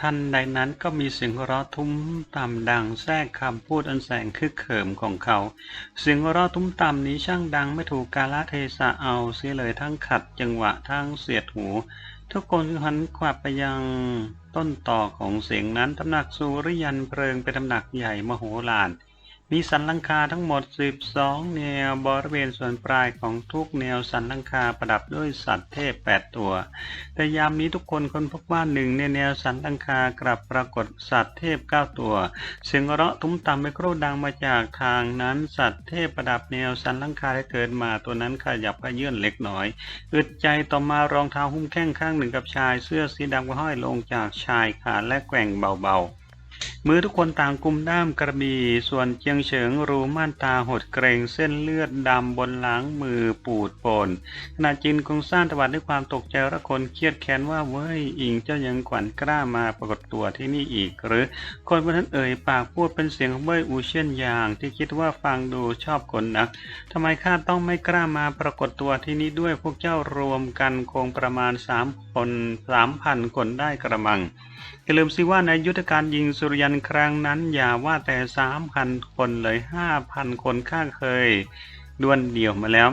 ทันใดนั้นก็มีเสียงหัวเราะทุ้มต่ำดังแทรกคำพูดอันแสนคึกเขิมของเขา เสียงหัวเราะทุ้มต่ำนี้ช่างดังไม่ถูกกาลเทศะเอาเสียเลยทั้งขัดจังหวะทั้งเสียดหู ทุกคนหันขวับไปยังต้นต่อของเสียงนั้นตำหนักสุริยันเพลิงเป็นตำหนักใหญ่มโหฬาร มีสันลังคาทั้งหมด 12 แนวบริเวณส่วนปลายของทุกแนวสันลังคาประดับด้วยสัตว์เทพ 8 ตัว แต่ยามนี้ทุกคนค้นพบว่าหนึ่งในแนวสันลังคากลับปรากฏสัตว์เทพ 9 ตัว เสียงเราะทุ้มต่ำไม่ครู่ดังมาจากทางนั้นสัตว์เทพประดับแนวสันลังคาได้เกิดมาตัวนั้นขยับขยื่นเล็กน้อย อึดใจต่อมารองเท้าหุ้มแข้งข้างหนึ่งกับชายเสื้อสีดำก็ห้อยลงจากชายขาและแกว่งเบาๆ มือทุกคนต่างกุมด้ามกระบี่ ส่วนเจียงเฉิงรูม่านตาหดเกรงเส้นเลือดดำบนหลังมือปูดปนขณะจินคงสร้างตวัดด้วยความตกใจและคนเครียดแค้นว่าเว้ยอิงเจ้ายังขวัญกล้ามาปรากฏตัวที่นี่อีก หรือคนคนนั้นเอ่ยปากพูดเป็นเสียงของเว้ยอูเชียนยาง ที่คิดว่าฟังดูชอบคนนักทำไมข้าต้องไม่กล้ามาปรากฏตัวที่นี่ด้วยพวกเจ้ารวมกันคงประมาณสามคนสามพันคนได้กระมังอย่าลืมสิว่าในยุทธการยิงสุริยันครั้งนั้นอย่าว่าแต่สามพันคนเลยห้าพันคนข้าเคยดวลเดี่ยวมาแล้ว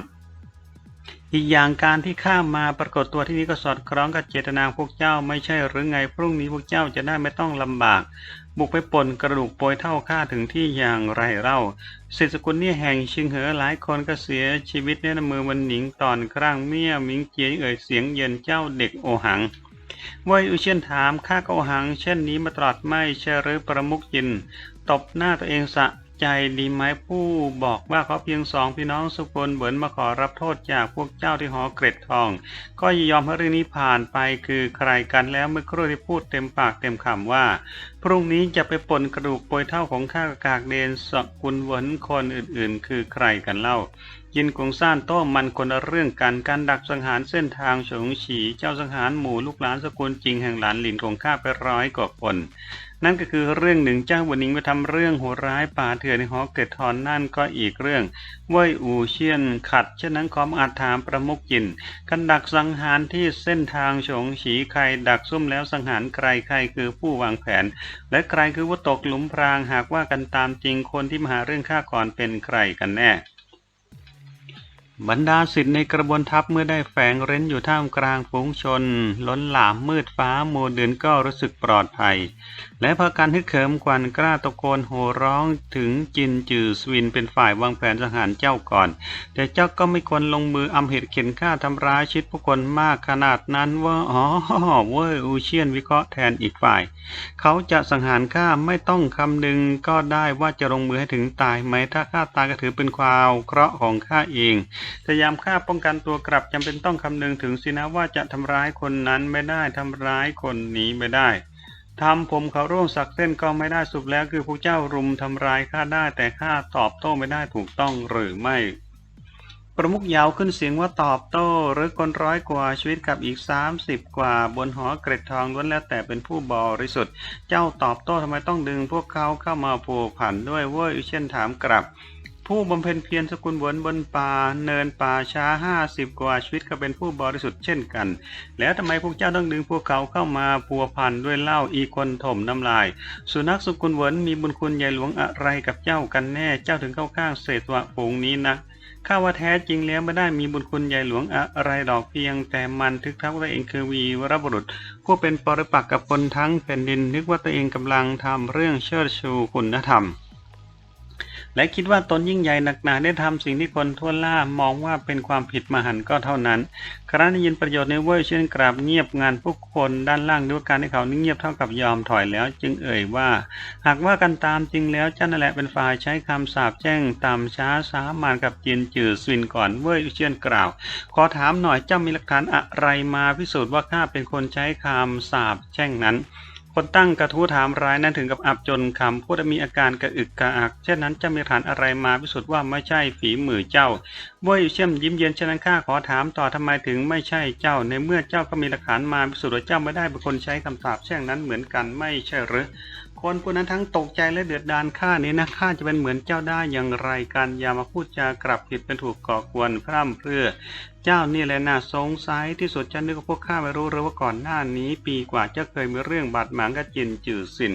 อีกอย่างการที่ข้ามาปรากฏตัวที่นี้ก็สอดคล้องกับเจตนาพวกเจ้าไม่ใช่หรือไงพรุ่งนี้พวกเจ้าจะได้ไม่ต้องลำบาก บุกไปปนกระดูกโปยเท่าข้าถึงที่อย่างไรเล่าศิษย์สกุลนี่แห่งชิงเหอหลายคนก็เสียชีวิตในมือวันหนิงตอนครั้งเมี่ยมิงเจียเอ่ยเสียงเย็นเจ้าเด็กโอหัง ว่ยอุเชียนถามข้าก็หัง เช่นนี้มาตลอดไม่เชหรือประมุกยิน ตบหน้าตัวเองสะใจดีไหมผู้บอกว่าเขาเพียงสองพี่น้องสุกลเบินมาขอรับโทษจากพวกเจ้าที่หอเกร็ดทอง ก็ยินยอมให้เรื่องนี้ผ่านไปคือใครกันแล้วเมื่อครู่ที่พูดเต็มปากเต็มคำว่า พรุ่งนี้จะไปปนกระดูกโปยเท่าของข้ากากเดนสกุลเหวินคนอื่นๆ คือใครกันเล่า ยินกงซ่านโต้มันคนละเรื่องกันการดักสังหารเส้นทางฉงฉี เจ้าสังหารหมู่ลูกหลานสกุลจริงแห่งหลานหลินของข้าไปร้อยกว่าคนนั่นก็คือเรื่องหนึ่งเจ้าวันนิงไปทำเรื่องโหดร้ายป่าเถื่อนในหอเกิดทอนนั่นก็อีกเรื่องเว่ยอูเชียนขัดเช่นนั้นขอมอาถามประมุกจินกันดักสังหารที่เส้นทางฉงฉีใครดักซุ่มแล้วสังหารใครใครคือผู้วางแผน และใครคือว่าตกหลุมพรางหากว่ากันตามจริงคนที่มาหาเรื่องข้าก่อนเป็นใครกันแน่ บรรดาศิษย์ในกระบวนทัพเมื่อได้แฝงเร้นอยู่ท่ามกลางฝูงชน ล้นหลามมืดฟ้าโมเดินก็รู้สึกปลอดภัยและพากันฮึกเหิมกวันกล้าตะโกนโห่ร้องถึงจินจือสวินเป็นฝ่ายวางแผนสังหารเจ้าก่อน แต่เจ้าก็ไม่ควรลงมืออำเหตุเข็นฆ่าทำร้ายชีวิตผู้คนมากขนาดนั้นว่าอ๋อเว้ยอูเชียนวิเคราะห์แทนอีกฝ่าย เขาจะสังหารข้าไม่ต้องคำนึงก็ได้ว่าจะลงมือให้ถึงตายไหมถ้าข้าตายก็ถือเป็นความเคราะห์ของข้าเองแต่ยามข้าป้องกันตัวกลับจำเป็นต้องคำนึงถึงสินะว่าจะทำร้ายคนนั้นไม่ได้ทำร้ายคนนี้ไม่ได้ ทำผมเขาร่วงสักเส้นก็ไม่ได้สุดแล้วคือพวกเจ้ารุมทำร้ายข้าได้แต่ข้าตอบโต้ไม่ได้ถูกต้องหรือไม่ ประมุกยาวขึ้นเสียงว่าตอบโต้ หรือคนร้อยกว่าชีวิตกับอีก 30 กว่า บนหอเกร็ดทองล้วนแล้วแต่เป็นผู้บริสุทธิ์ เจ้าตอบโต้ทำไมต้องดึงพวกเขาเข้ามาผูกผันด้วยเว้ยเช่นถามกลับ ผู้บำเพ็ญเพียรสกุลวนบนป่าเนินป่าช้าห้าสิบกว่าชีวิตก็เป็นผู้บริสุทธิ์เช่นกัน แล้วทำไมพวกเจ้าต้องดึงพวกเขาเข้ามาพัวพันด้วยเหล้าอีคนถมน้ำลาย สุนัขสกุลวนมีบุญคุณใหญ่หลวงอะไรกับเจ้ากันแน่เจ้าถึงเข้าข้างเศษวะฝูงนี้นะข้าว่าแท้จริงแล้วไม่ได้มีบุญคุณใหญ่หลวงอะไรดอกเพียง แต่มันทึกทักว่าตัวเองคือวีวรบุรุษผู้เป็นปรปักษ์กับคนทั้งแผ่นดินนึกว่าตัวเองกำลังทำเรื่องเชิดชูคุณธรรม และคิดว่าตนยิ่งใหญ่หนักหนาได้ทำสิ่งที่คนทั่วล่ามองว่าเป็นความผิดมหันต์ก็เท่านั้น ครั้นได้ยินประโยชน์ในเว่ยเช่นกราบเงียบงานผู้คนด้านล่างด้วยการที่เขานิ่งเงียบเท่ากับยอมถอยแล้ว จึงเอ่ยว่า หากว่ากันตามจริงแล้วเจ้านั่นแหละเป็นฝ่ายใช้คำสาปแช่งตามช้าสามานกับจีนจือสวินก่อนเว่ยเช่นกล่าว ขอถามหน่อยเจ้ามีหลักฐานอะไรมาพิสูจน์ว่าข้าเป็นคนใช้คำสาปแช่งนั้น คนตั้งกระทู้ถามร้ายนั้นถึงกับอับจนคำพูดมีอาการกระอึกกระอัก เช่นนั้นจะมีฐานอะไรมาพิสูจน์ว่าไม่ใช่ฝีมือเจ้าเว่ยเชี่ยมยิ้มเย็นเช่นนั้นข้าขอถามต่อทำไมถึงไม่ใช่เจ้า ในเมื่อเจ้าก็มีหลักฐานมาพิสูจน์ว่าเจ้าไม่ได้เป็นคนใช้คำสาปแช่งนั้นเหมือนกันไม่ใช่หรือ คคนผู้นั้นทั้งตกใจและเดือดดาลข้านี้นะข้าจะเป็นเหมือนเจ้าได้อย่างไรกันอย่ามาพูดจากลับผิดเป็นถูกก่อกวนพร่ำเพรื่อ เจ้านี่แหละน่าสงสัยที่สุดฉันนึกว่าพวกข้าไม่รู้เลยว่าก่อนหน้านี้ ปีกว่าเจ้าเคยมีเรื่องบาดหมางกับจินจือสิน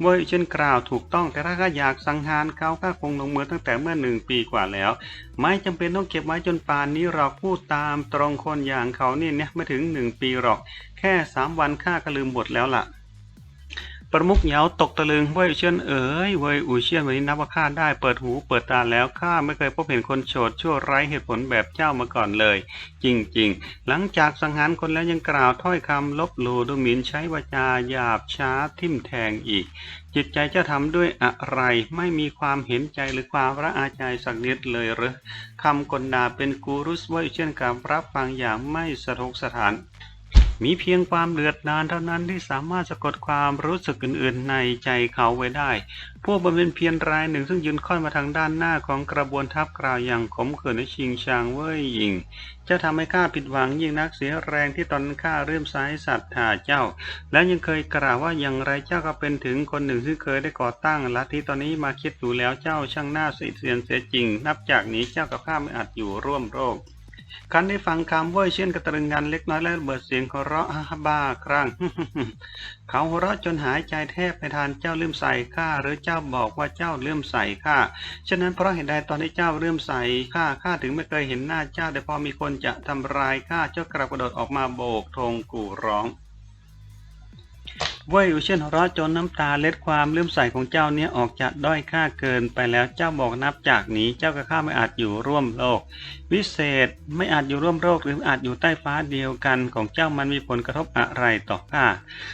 เว้ยเช่นกล่าวถูกต้องแต่ถ้าข้าอยากสังหารเขาข้าคงลงมือตั้งแต่เมื่อหนึ่งปีกว่าแล้ว ไม่จำเป็นต้องเก็บไว้จนป่านนี้หรอกพูดตามตรงคนอย่างเขานี่เนี่ยไม่ถึงหนึ่งปีหรอก แค่สามวันข้าก็ลืมหมดแล้วล่ะ ประมุกเหยาตกตะลึงเว่ยเชียนเอ๋ยเว่ยอูเชียนวันนี้นับว่าข้าได้เปิดหูเปิดตาแล้วข้าไม่เคยพบเห็นคนโฉดชั่วไร้เหตุผลแบบเจ้ามาก่อนเลย จริงๆ หลังจากสังหารคนแล้วยังกล่าวถ้อยคำลบหลู่ดูหมิ่นใช้วาจาหยาบช้าทิ่มแทงอีก จิตใจเจ้าทำด้วยอะไร ไม่มีความเห็นใจหรือความระอาใจสักนิดเลยหรือคำกลด่าเป็นกูรุสเว่ยเช่นกับรับฟังอย่างไม่สะทกสถาน มีเพียงความเดือดดาลเท่านั้นที่สามารถสะกดความรู้สึกอื่น ๆ ในใจเขาไว้ได้ พวกบำเพ็ญเพียรรายหนึ่งซึ่งยืนค่อยมาทางด้านหน้าของกระบวนทัพกล่าวอย่างขมขื่นและชิงชางเว่ยหญิงจ้าทำให้ข้าผิดหวังยิ่งนักเสียแรงที่ตอนข้าเริ่มสายศรัทธาเจ้า และยังเคยกล่าวว่าอย่างไรเจ้าก็เป็นถึงคนหนึ่งที่เคยได้ก่อตั้งลัทธิตอนนี้มาคิดดูแล้วเจ้าช่างหน่าสิเสียนเสียจริง นับจากนี้เจ้ากับข้าไม่อาจอยู่ร่วมโลก คันได้ฟังคำเว่ยเช่นกระตรึงงันเล็กน้อยและระเบิดเสียงหัวเราะฮ่าบ้าครั้งเขาหัวเราะจนหายใจแทบไม่ทันเจ้าเลื่อมใส่ข้าหรือเจ้าบอกว่าเจ้าเลื่อมใส่ข้าฉะนั้นเพราะเหตุใดตอนที่เจ้าเลื่อมใส่ข้าข้าถึงไม่เคยเห็นหน้าเจ้าแต่พอมีคนจะทำร้ายข้าเจ้ากลับกระโดดออกมาโบกธงกู่ร้อง ว่ยอุเชียนราะจนน้ำตาเล็ดความเลื่อมใสของเจ้าเนี้ยออกจะด้อยค่าเกินไปแล้วเจ้าบอกนับจากนี้เจ้ากับข้าไม่อาจอยู่ร่วมโลก วิเศษไม่อาจอยู่ร่วมโลกหรืออาจอยู่ใต้ฟ้าเดียวกันของเจ้ามันมีผลกระทบอะไรต่อข้า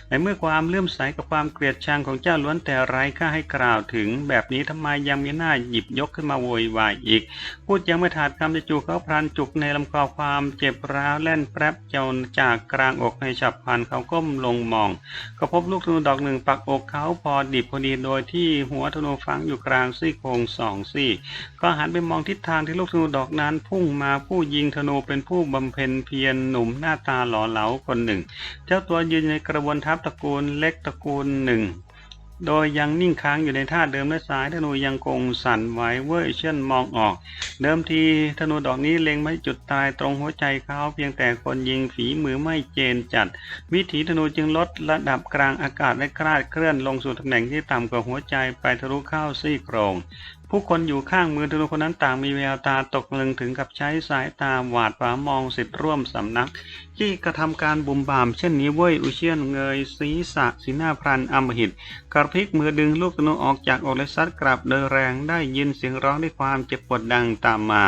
ในเมื่อความเลื่อมใสกับความเกลียดชังของเจ้าล้วนแต่ไร้ค่าให้กล่าวถึง แบบนี้ทำไมยังมีหน้าหยิบยกขึ้นมาโวยวายอีก พูดยังไม่ถาดคำจะจูเขาพลันจุกในลำคอความเจ็บร้าวแล่นแปรบจนจากกลางอกในฉับพลันเขาก้มลงมองก็พบลูกธนูดอกหนึ่งปักอกเขาพอดิบพอดีโดยที่หัวธนูฝังอยู่กลางซี่โครงสองซี่ ก็หันไปมองทิศทางที่ลูกธนูดอกนั้นพุ่งมาผู้ยิงธนูเป็นผู้บำเพ็ญเพียรหนุ่มหน้าตาหล่อเหลาคนหนึ่ง เจ้าตัวยืนในกระบวนทัพตระกูลเล็กตระกูลหนึ่ง โดยยังนิ่งค้างอยู่ในท่าเดิมและสายธนูยังคงสั่นไหวเว่ยเช่นมองออก เดิมทีธนูดอกนี้เล็งไม่จุดตายตรงหัวใจเขาเพียงแต่คนยิงฝีมือไม่เจนจัด วิถีธนูจึงลดระดับกลางอากาศและคลาดเคลื่อนลงสู่ตำแหน่งที่ต่ำกว่าหัวใจไปทะลุเข้าซี่โครง ผู้คนอยู่ข้างมือธนูคนนั้นต่างมีแววตาตกลึงถึงกับใช้สายตาหวาดหวามองสิทธิร่วมสำนัก ที่กระทำการบุมบามเช่นนี้เว้ยอุเชียนเงยศีรษะสีหน้าพรันอมหิต กระพริกมือดึงลูกธนูออกจากอกและซัดกลับโดยแรงได้ยินเสียงร้องด้วยความเจ็บปวดดังตามมา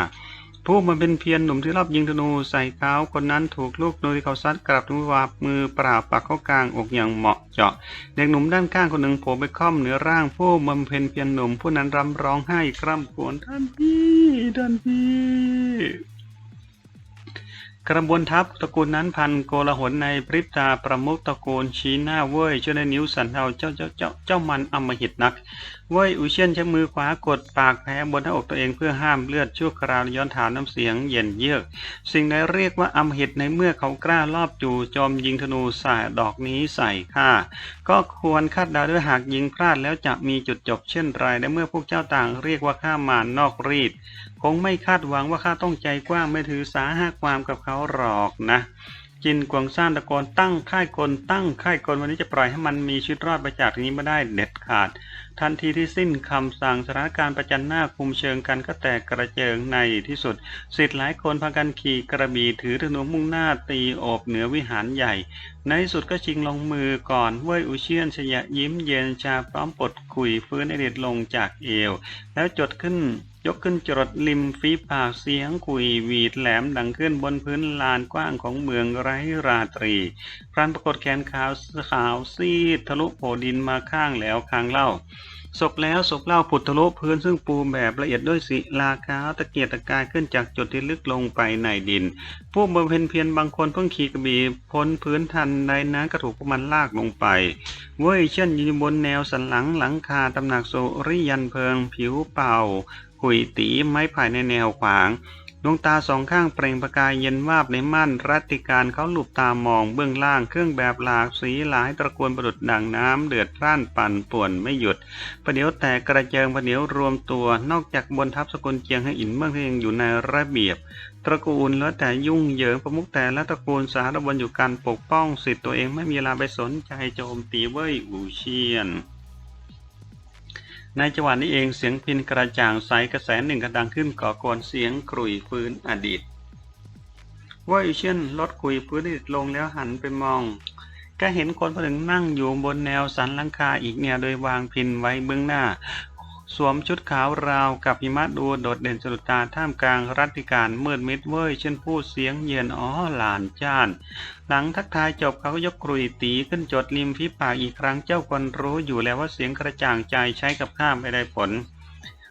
ผู้มันเป็นเพียรหนุ่มที่รอบยิงธนูใส่เขาคนนั้นถูกลูกธนูที่เขาซัดกลับถึงวาบมือเปล่าปักเข้ากลางอกอย่างเหมาะเจาะ เด็กหนุ่มด้านข้างคนหนึ่งโผล่ไปค่อมเหนือร่างผู้บำเพ็ญเพียรหนุ่มผู้นั้นรำร้องไห้คร่ำครวญท่านพี่ท่านพี่กระบวนทัพตระกูลนั้นพันโกลาหลในพริบตาประมุขตระกูลชี้หน้าเว้ยเจ้าในนิ้วสันเทาเจ้าเจ้าเจ้าเจ้ามันอำมหิตนักเว้ยอุเชียนใช้มือขวากดปากแผลบนหน้าอกตัวเองเพื่อห้ามเลือดชั่วคราวย้อนถามน้ำเสียงเย็นเยือก สิ่งใดเรียกว่าอำมหิตในเมื่อเขากล้ารอบจู่โจมยิงธนูใส่ดอกนี้ใส่ข้าก็ควรคาดเดาด้วยหากยิงพลาดแล้วจะมีจุดจบเช่นไรและเมื่อพวกเจ้าต่างเรียกว่าข้ามานนอกรีดคงไม่คาดหวังว่าข้าต้องใจกว้างไม่ถือสาหาความกับเขาหรอกนะ จินกวางซ่านตะโกนตั้งค่ายกลตั้งค่ายกลวันนี้จะปล่อยให้มันมีชีวิตรอดไปจากนี้ไม่ได้เด็ดขาด ทันทีที่สิ้นคำสั่งสถานการณ์ประจันหน้าคุมเชิงกันก็แตกกระเจิงในที่สุดสิทธิ์หลายคนพากันขี่กระบี่ถือธนูมุ่งหน้าตีโอบเหนือวิหารใหญ่ ในที่สุดก็ชิงลงมือก่อนเว่ยอุเชียนชยะยิ้มเย็นชาพร้อมปลดขุยฟื้นอเด็ดลงจากเอว แล้วจดขึ้นยกขึ้นจรดริมฝีปากเสียงคุยหวีดแหลมดังขึ้นบนพื้นลานกว้างของเมืองไร้ราตรี พรันปรากฏแขนขาวขาวซีดทะลุโผดินมาข้างแล้วข้างเล่า ศพแล้วศพเล่าผุดทะลุพื้นซึ่งปูแบบละเอียดด้วยศิลาขาวตะเกียกตะกายขึ้นจากจุดที่ลึกลงไปในดิน ผู้บำเพ็ญเพียรบางคนเพิ่งขี่กระบี่พ้นพื้นทันใดนั้นกระถูกพวกมันลากลงไป เว้ยเช่นยืนบนแนวสันหลังหลังคาตำหนักโซริยันเพิง ผิวเป่าขุยตีไม้ไผ่ในแนวขวาง ดวงตาสองข้างเปล่งประกายเย็นวาบในม่านรัติการเขาหลุบตามองเบื้องล่างเครื่องแบบหลากสีหลายตระกูลประดุดดังน้ำเดือดพร่านปั่นป่วนไม่หยุดประเดี๋ยวแตกกระเจิงประเดี๋ยวรวมตัวนอกจากบนทัพสกุลเจียงให้อินเมืองที่ยังอยู่ในระเบียบ ตระกูลแล้วแต่ยุ่งเหยิงประมุขแต่และตระกูลสารวนอยู่การปกป้องสิทธิ์ตัวเองไม่มีเวลาไปสนใจโจมตีเว่ยอูเชียน ในจังหวะนี้เองเสียงพินกระจ่างใสกระแสหนึ่งกระดังขึ้นก่อกวนเสียงกรุยฟื้นอดีตว่าอูเชียนลดกรุยฟื้นอดีตลงแล้วหันไปมองก็เห็นคนผู้หนึ่งนั่งอยู่บนแนวสันหลังคาอีกแนวโดยวางพินไว้เบื้องหน้า สวมชุดขาวราวกับหิมะดูโดดเด่นสะดุดตาท่ามกลางรัติการมืดมิดเว้ย เช่นพูดเสียงเย็นอ๋อหลานจ้าน หลังทักทายจบเขาก็ยกกรุยตีขึ้นจดริมฝีปากอีกครั้งเจ้าคนรู้อยู่แล้วว่าเสียงกระจ่างใจใช้กับข้ามไม่ได้ผล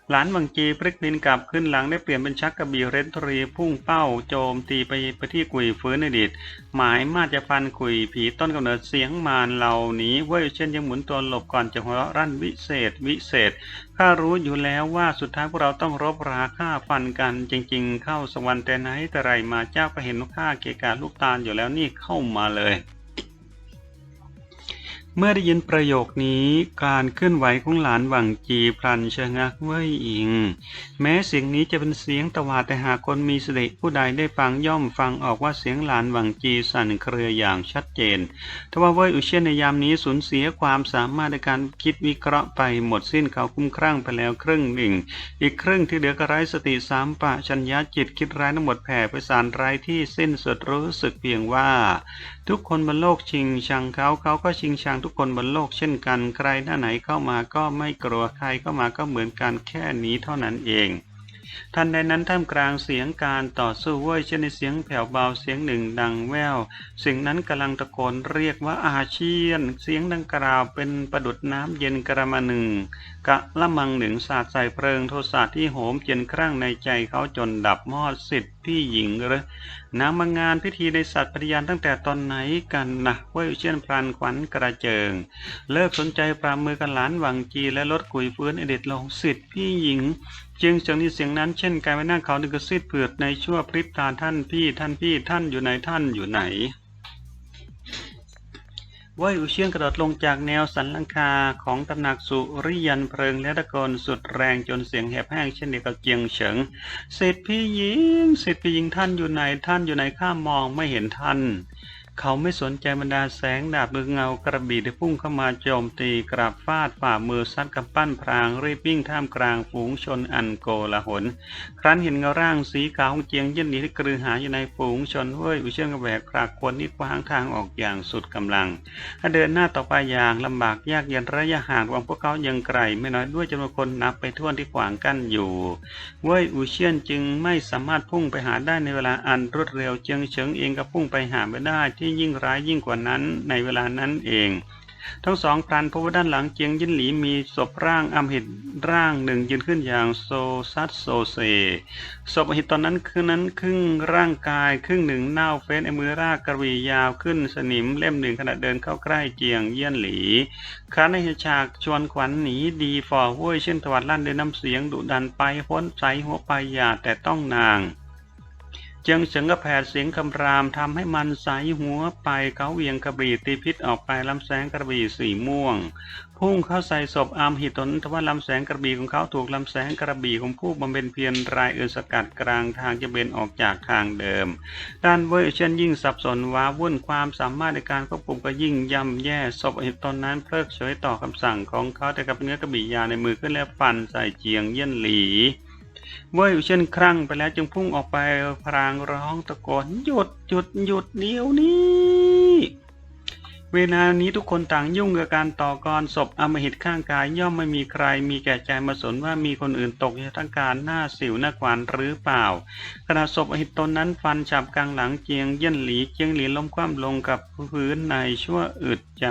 หลานวังจีพลิกดินกลับขึ้นหลังได้เปลี่ยนเป็นชักกระบี่เรนทรี พุ่งเป้าโจมตีไปไปที่กุยฟื้นอดีตหมายมาจะฟันกุยผีต้นกำเนิดเสียงมารเหล่านี้เว้ยเช่นยังหมุนตัวหลบก่อนจะหัวเราะรั่นวิเศษ วิเศษข้ารู้อยู่แล้วว่าสุดท้ายพวกเราต้องรบราฆ่าฟันกัน จริง ๆ เข้าสวรรค์แต่ไหนแต่ไรมาเจ้าก็เห็นว่าข้าเกกาลูกตาลอยู่แล้วนี่เข้ามาเลย เมื่อได้ยินประโยคนี้การเคลื่อนไหวของหลานหวังจีพลันชะงักเว้ยอิง แม้เสียงนี้จะเป็นเสียงตวาดแต่หากคนมีสติผู้ใดได้ฟังย่อมฟังออกว่าเสียงหลานหวังจีสั่นเครืออย่างชัดเจนทว่าเว่ยอุเชนในยามนี้สูญเสียความสามารถในการคิดวิเคราะห์ไปหมดสิ้นเขาคุ้มครั่งไปแล้วครึ่งหนึ่ง อีกครึ่งที่เหลือก็ไร้สติสามปะชัญญาจิตคิดร้ายทั้งหมดแผ่ไปสารไร้ที่สิ้นสุดรู้สึกเพียงว่าทุกคนบนโลกชิงชังเขาเขาก็ชิงชังทุกคนบนโลกเช่นกัน ใครหน้าไหนเข้ามาก็ไม่กลัวใครเข้ามาก็เหมือนกันแค่นี้เท่านั้นเองทันใดนั้นท่ามกลางเสียงการต่อสู้เว้ยเช่นในเสียงแผ่วเบาเสียงหนึ่งดังแว่วเสียงนั้นกำลังตะโกนเรียกว่าอาเชียน เสียงดังกล่าวเป็นประดุดน้ำเย็นกระมาหนึ่งกะละมังหนึ่งสาดใส่เพลิงโทสะที่โหมเจนครั่งในใจเขาจนดับมอดสิทธิ พี่หญิงหรือนางมางานพิธีในสัตว์ปฏิญาณตั้งแต่ตอนไหนกันนะว่าอยู่เช่นพรานขวัญกระเจิง เลิกสนใจปรามือกันหลานหวังจีและลดกุยฟื้นเอเด็ดลงสิทธิ์พี่หญิง จึงเสียงนี้เสียงนั้นเช่นกายไปนั่งเขาดึกระซิบเผือดในชั่วพริบตาท่านพี่ท่านพี่ท่านอยู่ไหนท่านอยู่ไหน ว่ยอุเชียนกระโดดลงจากแนวสันหลังคาของตำหนักสุริยันเพลิงและตะโกนสุดแรงจนเสียงแหบแห้งเช่นเดียวกับเจียงเฉิงเศรษฐพี่หญิงเศรษฐพี่หญิงท่านอยู่ไหนท่านอยู่ไหนข้ามองไม่เห็นท่าน เขาไม่สนใจบรรดาแสงดาบหรือเงากระบี่ที่พุ่งเข้ามาโจมตีกราบฟาดฝ่ามือซัดกำปั้นพรางรีบวิ่งท่ามกลางฝูงชนอันโกลาหล ครั้นเห็นเงาร่างสีขาวของเจียงเย็นหนีที่กรือหายอยู่ในฝูงชนเว้ยอุเชียงกระแบกพรากควรที่ขวางทางออกอย่างสุดกำลังถ้าเดินหน้าต่อไปอย่างลำบากยากเย็นระยะห่างของพวกเขายังไกลไม่น้อยด้วยจำนวนคนนับไปทั่วนที่ขวางกั้นอยู่เว่ยอูเชียนจึงไม่สามารถพุ่งไปหาได้ในเวลาอันรวดเร็วเจียงเฉิงเองก็พุ่งไปหาไม่ได้ที่ยิ่งร้ายยิ่งกว่านั้นในเวลานั้นเอง ทั้งสองพลันพบว่าด้านหลังเจียงยินหลีมีศพร่างอำหิตร่างหนึ่งยืนขึ้นอย่างโซซัดโซเซศพอหิตตอนนั้นคือนั้นครึ่งร่างกายครึ่งหนึ่งเน่าเฟ้นไอมือรากกระวียาวขึ้นสนิมเล่มหนึ่งขณะเดินเข้าใกล้เจียงเยี่ยนหลีครั้นในฉากชวนขวัญหนีดีฟอร์เว้ยเช่นตวัดลั่นด้วยน้ำเสียงดุดันไปพ้นใจหัวไปอย่าแต่ต้องนาง จียงเฉงก็แผดเสียงคำรามทำให้มันใสหัวไปเขาเวียงกระบี่ตีพิษออกไปลำแสงกระบี่สีม่วง พุ่งเข้าใส่ศพอามหิตนทว่าลำแสงกระบี่ของเขาถูกลำแสงกระบี่ของผู้บำเพ็ญเพียรรายอื่นสกัดกลางทางจะเบนออกจากทางเดิม ด้านเวอร์เช่นยิ่งสับสนว้าวุ่นความสามารถในการควบคุมก็ยิ่งย่ำแย่ศพอหิตนนั้นเพลิกเฉยต่อคำสั่งของเขาแต่กับเนื้อกระบี่ยาในมือขึ้นแล้วฟันใส่เจียงเยี่ยนหลี เว้ยเช่นครั่งไปแล้วจึงพุ่งออกไปพรางร้องตะโกนหยุดหยุดหยุดเดี๋ยวนี้ เวลานี้ทุกคนต่างยุ่งกับการต่อกรศพอำมหิตข้างกายย่อมไม่มีใคร มีแก่ใจมาสนว่ามีคนอื่นตกอยู่ทั้งการหน้าสิวหน้าขวานหรือเปล่าขณะศพอหิตตนนั้นฟันฉับกลางหลังเจียงเยี่ยนหลีเจียงหลีล้มคว่ำลงกับพื้นในชั่วอึดใจ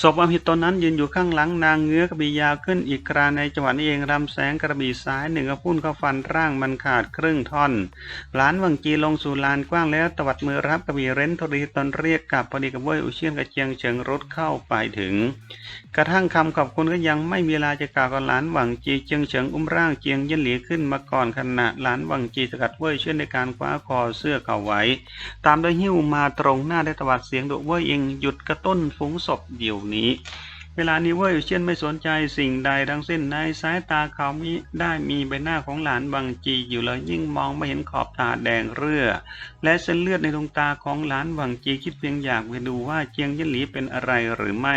ศพอมหิตตนนั้นยืนอยู่ข้างหลังนางเงื้อกระบี่ยาวขึ้นอีกคราในจังหวะนี้เองรำแสงกระบี่ซ้ายหนึ่งกระพุ่นเข้าฟันร่างมันขาดครึ่งท่อน หลานวังจีลงสู่ลานกว้างแล้วตวัดมือรับกระบี่เร้นทรีตนเรียกกลับพอดีกับเว้ยอุเชียนกระเจียงเฉิงรถเข้าไปถึง กระทั่งคำขอบคุณก็ยังไม่มีเวลาจะกล่าวกับหลานวังจีเจียงเฉิงอุ้มร่างเจียงเยันหลีขึ้นมาก่อนขณะหลานวังจีสกัดเว้ยเช่นในการคว้าคอเสื้อเขาไว้ ตามด้วยหิ้วมาตรงหน้าได้ตวัดเสียงดุเว้ยเองหยุดกระต้นฝูงศพเดียวนี้ เวลานี้เว้ยเช่นไม่สนใจสิ่งใดทั้งสิ้นในสายตาเขามิได้มีใบหน้าของหลานบังจีอยู่เลยยิ่งมองไม่เห็นขอบตาแดงเรือและเส้นเลือดในดวงตาของหลานวังจีคิดเพียงอยากไปดูว่าเจียงยันหลีเป็นอะไรหรือไม่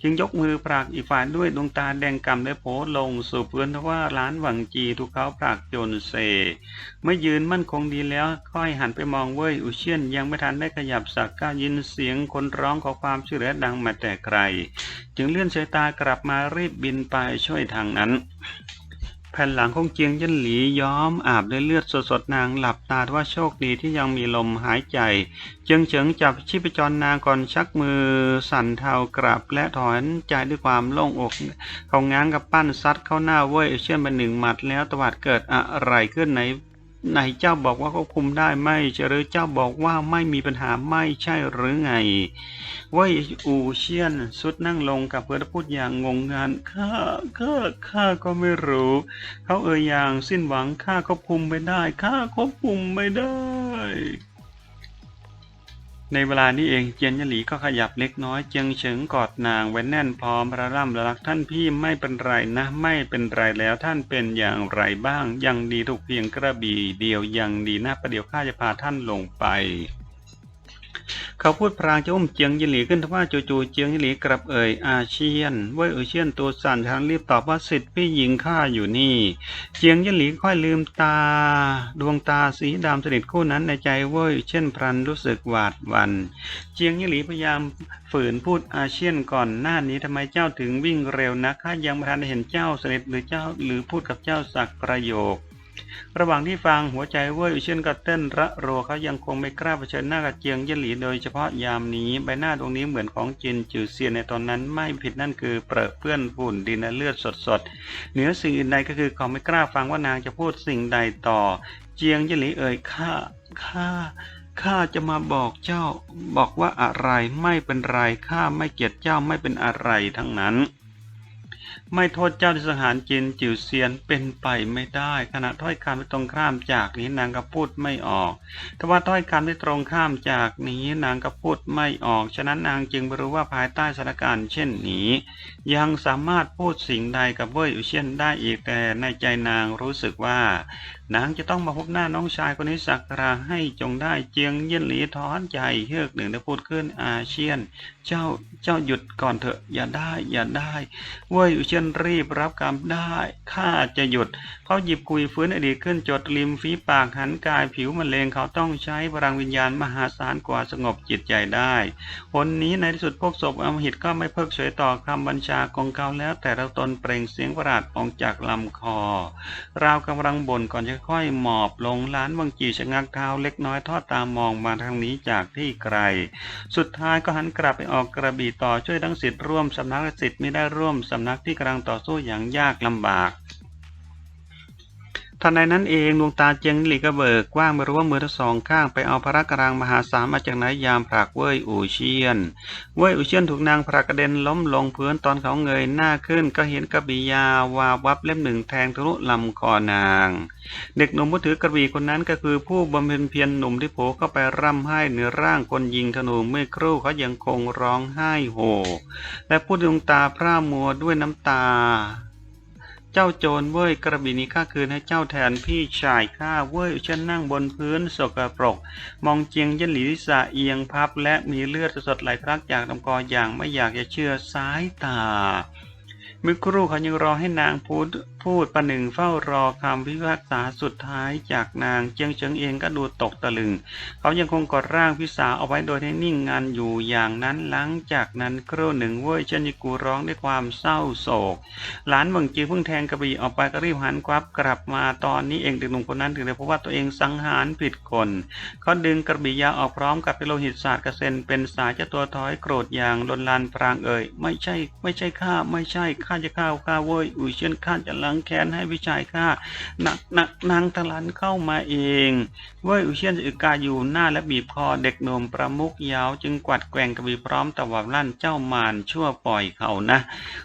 จึงยกมือปรากอีฝ่ายด้วยดวงตาแดงกำและโผลงสู่พื้นทว่าหลานวังจีถูกเขาปรากโจนเซเมื่อยืนมั่นคงดีแล้วค่อยหันไปมองเว้ยอุเชียนยังไม่ทันได้ขยับสักก้ายินเสียงคนร้องขอความช่วยเหลือดังมาแต่ไกล จึงเลื่อนสายตากลับมารีบบินไปช่วยทางนั้น แผ่นหลังของเจียงยันหลีย้อมอาบด้วยเลือดสดๆนางหลับตาว่าโชคดีที่ยังมีลมหายใจเจียงเฉิงจับชีพจรนางก่อนชักมือ สั่นเทากลับและถอนใจด้วยความโล่งอกเขาง้างกับปั้นซัดเข้าหน้าเว้ยเชื่อมเป็นหนึ่งหมัดแล้วตวัดเกิดอะไรขึ้นไหน ไหนเจ้าบอกว่าควบคุมได้ไม่ใช่หรือเจ้าบอกว่าไม่มีปัญหาไม่ใช่หรือไงเว่ยอูเชียนสุดนั่งลงกับเพื่อนพูดอย่างงงงานข้าข้าข้าก็ไม่รู้ เขาเอ่ยอย่างสิ้นหวังข้าควบคุมไม่ได้ข้าควบคุมไม่ได้ ในเวลานี้เองเจียนยหลีก็ขยับเล็กน้อยเจียงเฉิงกอดนางไว้แน่นพร้อมระล่ำระลักท่านพี่ไม่เป็นไรนะ ไม่เป็นไรแล้วท่านเป็นอย่างไรบ้าง ยังดีถูกเพียงกระบี่เดียวยังดีนะประเดี๋ยวข้าจะพาท่านลงไป เขาพูดพรางจะอุ้มเจียงยินหลีขึ้นทว่าจู่ๆเจียงยินหลีกลับเอ่ยอาเชียนเว้ยเอ่ยเชียนตัวสั่นทางรีบตอบว่าสิทธิ์พี่หญิงข้าอยู่นี่ เจียงยินหลีค่อยลืมตา ดวงตาสีดำสนิทคู่นั้นในใจเว้ยเช่นพลันรู้สึกหวาดหวัน เจียงยินหลีพยายามฝืนพูดอาเชียนก่อนหน้านี้ทำไมเจ้าถึงวิ่งเร็วนะข้ายังไม่ทันเห็นเจ้าสนิทหรือเจ้าหรือพูดกับเจ้าสักประโยค ระหว่างที่ฟังหัวใจเว่ยอุเชนก็เต้นระโรเขายังคงไม่กล้าเผชิญหน้ากับเจียงเยี่ยนหลีโดยเฉพาะยามนี้ใบหน้าตรงนี้เหมือนของจินจือเซียนในตอนนั้นไม่ผิดนั่นคือเปรอะเปื้อนฝุ่นดินและเลือดสดๆเหนือสิ่งอื่นใดก็คือเขาไม่กล้าฟังว่านางจะพูดสิ่งใดต่อ เจียงเยี่ยนหลีเอ่ยข้าข้าข้าจะมาบอกเจ้า บอกว่าอะไรไม่เป็นไรข้าไม่เกลียดเจ้าไม่เป็นอะไรทั้งนั้นไม่โทษเจ้าที่สังหารจินจิ๋วเซียนเป็นไปไม่ได้ ขณะถ้อยคำที่ตรงข้ามจากนี้นางก็พูดไม่ออกแต่ว่าถ้อยคำที่ตรงข้ามจากนี้นางก็พูดไม่ออก ฉะนั้นนางจึงไม่รู้ว่าภายใต้สถานการณ์เช่นนี้ ยังสามารถพูดสิ่งใดกับเว่ยอุเชียนได้อีกแต่ในใจนางรู้สึกว่านางจะต้องมาพบหน้าน้องชายคนนี้สักการะให้จงได้เจียงเยี่ยนหลีถอนใจเฮือกหนึ่งได้พูดขึ้นอาเชียน เจ้าเจ้าหยุดก่อนเถอะอย่าได้อย่าได้เว่ยอุเชียนรีบรับกรรมได้ข้าจะหยุด เขาหยิบคุยฟื้นอดีตขึ้นจดริมฝีปากหันกายผิวมะเร็งเขาต้องใช้พลังวิญญาณมหาศาลกว่าสงบจิตใจได้ผลนี้ในที่สุดพวกศพอมหิตก็ไม่เพิกเฉยต่อคำบัญชาของเขาแล้ว แต่ละตนเปล่งเสียงประหลาดออกจากลำคอราวกำลังบ่นก่อนจะค่อยหมอบลงล้านวังจีชะงักเท้าเล็กน้อยทอดตามองมาทางนี้จากที่ไกล สุดท้ายก็หันกลับไปออกกระบี่ต่อช่วยทั้งสิทธิ์ร่วมสำนักสิทธิ์ไม่ได้ร่วมสำนักที่กำลังต่อสู้อย่างยากลำบาก ทันใดนั้นเองดวงตาเจียงหลีกระเบิกกว้างไม่รู้ว่ามือทั้งสองข้างไปเอาพระกรางมหาศาลมาจากไหนยามผลักเว่ยอู่เชียน เว่ยอู่เชียนถูกนางผลักกระเด็นล้มลงพื้นตอนเขาเงยหน้าขึ้นก็เห็นกระบี่ยาววาวับเล่มหนึ่งแทงทะลุลำคอนาง เด็กหนุ่มผู้ถือกระบี่คนนั้นก็คือผู้บำเพ็ญเพียรหนุ่มที่โผล่เข้าไปร่ำไห้เหนือร่างคนยิงธนูเมื่อครู่เขายังคงร้องไห้โหและพูดดวงตาพร่ามัวด้วยน้ำตา เจ้าโจรเว้ยกระบี่นี้ข้าคืนให้เจ้าแทนพี่ชายข้าเว้ยฉันนั่งบนพื้นสกปรก มองเจียงยันหลีสะเอียงพับ และมีเลือดสดไหลทรักจากลำคออย่างไม่อยากจะเชื่อสายตาเมื่อครู่เขายังรอให้นางพูด พูดประหนึ่งเฝ้ารอคำพิพากษาสุดท้ายจากนางเจียงเฉิงเองก็ดูตกตะลึง เขายังคงกอดร่างพิสาเอาไว้โดยให้นิ่งงันอยู่อย่างนั้นหลังจากนั้นครู่หนึ่งเว้ยเชันยิกูร้องด้วยความเศร้าโศก หลานหวังจีเพิ่งแทงกระบี่ออกไปก็รีบหันกวับกลับมาตอนนี้เองเด็กหนุ่มคนนั้นถึงได้พบว่าตัวเองสังหารผิดคนเขาดึงกระบี่ยาวออกพร้อมกับโลหิตสาดกระเซ็นเป็นสายเจ้าตัวถอยโกรธอย่างลนลานพรางเอ่ยไม่ใช่ไม่ใช่ข้าไม่ใช่ข้าจะฆ่าข้าเว้ยอุยเชียนข้าจะล้างแค้นให้พี่ชายข้านักนักนางทลันเข้ามาเองเว้ยอุเชียนอึกกาอยู่หน้าและบีบคอเด็กหนุ่มประมุกยาว จึงกวัดแกว่งกระบี่พร้อมตะวับลั่นเจ้ามารชั่วปล่อยเขานะ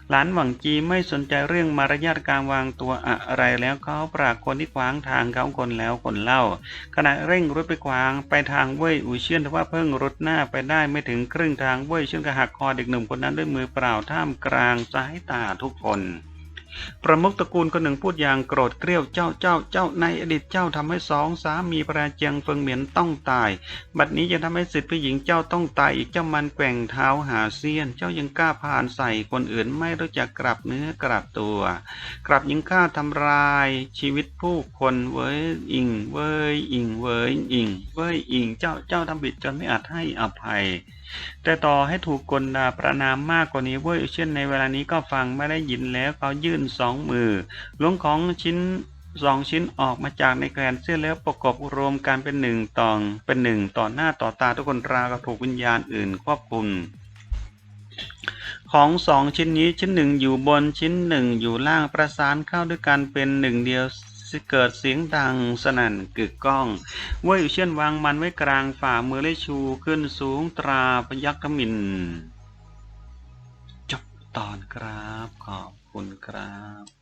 หลานหวังจีไม่สนใจเรื่องมารยาทการวางตัวอะไรแล้วเขาปรากคนที่ขวางทางเขาคนแล้วคนเล่า ขณะเร่งรถไปขวางไปทางเว่ยอุเชียนแต่ว่าเพิ่งรถหน้าไปได้ไม่ถึงครึ่งทางเว่ยเชียนก็หักคอเด็กหนุ่มคนนั้นด้วยมือเปล่าท่ามกลางสายตาทุกคน ประมุขตระกูลคนหนึ่งพูดอย่างโกรธเกรี้ยวเจ้าเจ้าเจ้าในอดีตเจ้าทำให้สองสามีพระเจียงเฟิงเหมียนต้องตาย บัดนี้ยังทำให้สิทธิผู้หญิงเจ้าต้องตายอีกเจ้ามันแกว่งเท้าหาเซียน เจ้ายังกล้าผ่านใส่คนอื่นไม่รู้จักกลับเนื้อกลับตัว กลับยิงฆ่าทำลาย ชีวิตผู้คนเว้ยอิงเว้ยอิงเว้ยอิงเว้ยอิง เจ้าเจ้าทำผิดจนไม่อาจให้อภัย แต่ต่อให้ถูกกลด่าประนามมากกว่านี้เว้ยเช่นในเวลานี้ก็ฟังไม่ได้ยินแล้วเขายื่นสองมือล้วงของชิ้นสองชิ้นออกมาจากในแกลนเสื้อแล้วประกบรวมกันเป็นหนึ่งตองเป็นหนึ่งต่อหน้าต่อตาทุกคนราวกับถูกวิญญาณอื่นควบคุมของสองชิ้นนี้ชิ้นหนึ่งอยู่บนชิ้นหนึ่งอยู่ล่างประสานเข้าด้วยกันเป็นหนึ่งเดียว เกิดเสียงดังสนั่นกึกก้องเว่ยเช่นวางมันไว้กลางฝ่ามือและชูขึ้นสูงตราพยัคฆมินจบตอนครับ ขอบคุณครับ